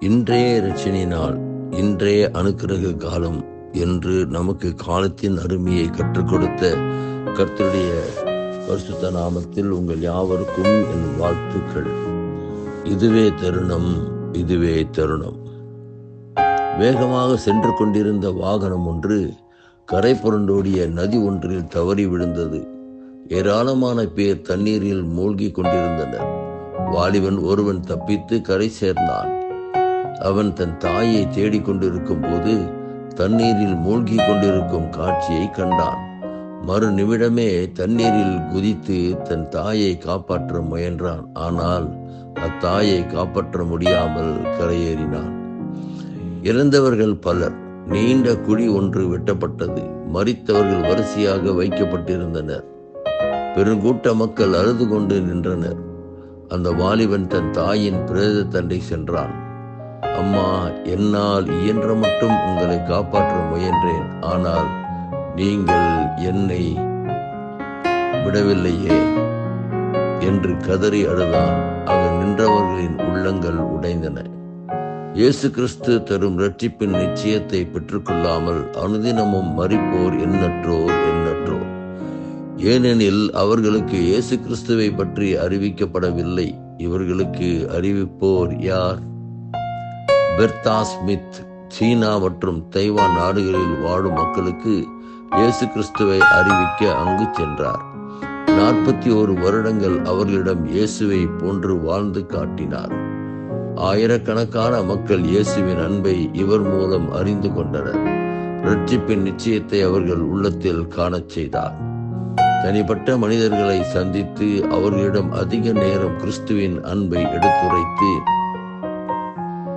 இன்றைய ரட்சணி நாள் இன்றைய அனுக்கிரக காலம் என்று நமக்கு காலத்தின் அருமையை கற்றுக் கொடுத்த கர்த்தருடைய பரிசுத்த நாமத்தில் உங்கள் யாவருக்கும் என் வாழ்த்துக்கள். இதுவே தருணம் இதுவே தருணம். வேகமாக சென்று கொண்டிருந்த வாகனம் ஒன்று கரை புரண்டோடிய நதி ஒன்றில் தவறி விழுந்தது. ஏராளமான பேர் தண்ணீரில் மூழ்கி கொண்டிருந்தனர். வாலிபன் ஒருவன் தப்பித்து கரை சேர்ந்தான். அவன் தன் தாயை தேடிக் கொண்டிருக்கும் போது தண்ணீரில் மூழ்கி கொண்டிருக்கும் காட்சியை கண்டான். மறு நிமிடமே தண்ணீரில் குதித்து தன் தாயை காப்பாற்ற முயன்றான். ஆனால் அத்தாயை காப்பாற்ற முடியாமல் கரையேறினான். இறந்தவர்கள் பலர் நீண்ட குழி ஒன்று வெட்டப்பட்டது. மறித்தவர்கள் வரிசையாக வைக்கப்பட்டிருந்தனர். பெருங்கூட்ட மக்கள் அழுது கொண்டு நின்றனர். அந்த வாலிபன் தன் தாயின் பிரேத தண்டை சென்றான். அம்மா என்னால் இயன்ற மட்டும் உங்களை காப்பாற்ற முயன்றேன். ஆனால் நீங்கள் என்னை விடவில்லையே என்று கதறி அழுதான். அங்கு நின்றவர்களின் உள்ளங்கள் உடைந்தன. இயேசு கிறிஸ்து தரும் ரட்சிப்பின் நிச்சயத்தை பெற்றுக்கொள்ளாமல் அனுதினமும் மறிப்போர் எண்ணற்றோர் எண்ணற்றோர். ஏனெனில் அவர்களுக்கு இயேசு கிறிஸ்துவை பற்றி அறிவிக்கப்படவில்லை. இவர்களுக்கு அறிவிப்போர் யார்? பெர்தா ஸ்மித் சீனா மற்றும் தைவான் நாடுகளில் வாழும் மக்களுக்கு இயேசு கிறிஸ்துவை அறிவிக்க அங்கு சென்றார். நாற்பத்தி ஒரு வருடங்கள் அவர்களிடம் இயேசுவை போன்று வாழ்ந்து காட்டினார். ஆயிரக்கணக்கான மக்கள் இயேசுவின் அன்பை இவர் மூலம் அறிந்து கொண்டனர். ரட்சிப்பின் நிச்சயத்தை அவர்கள் உள்ளத்தில் காணச் செய்தார். தனிப்பட்ட மனிதர்களை சந்தித்து அவர்களிடம் அதிக நேரம் கிறிஸ்துவின் அன்பை எடுத்துரைத்து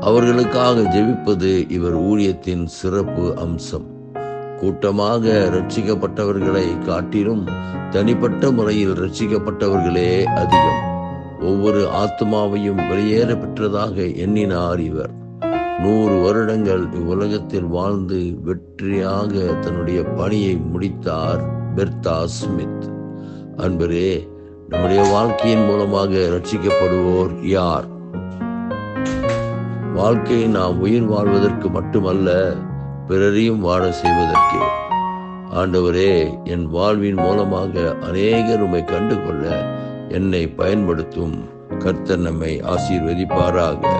அவர்களுக்காக ஜெபிப்பது இவர் ஊழியத்தின் சிறப்பு அம்சம். கூட்டமாக ரட்சிக்கப்பட்டவர்களை காட்டிலும் தனிப்பட்ட முறையில் ரட்சிக்கப்பட்டவர்களே அதிகம். ஒவ்வொரு ஆத்மாவையும் வெளியேற பெற்றதாக எண்ணினார் இவர். நூறு வருடங்கள் இவ்வுலகத்தில் வாழ்ந்து வெற்றியாக தன்னுடைய பணியை முடித்தார் பெர்தா ஸ்மித். அன்பரே நம்முடைய வாழ்க்கையின் மூலமாக ரட்சிக்கப்படுவோர் யார்? வாழ்க்கையை நாம் உயிர் வாழ்வதற்கு மட்டுமல்ல பிறரையும் வாழ செய்வதற்கு. ஆண்டவரே என் வாழ்வின் மூலமாக அநேகர் உமை கண்டுகொள்ள என்னை பயன்படுத்தும். கர்த்தர் நம்மை ஆசீர்வதிப்பாராக.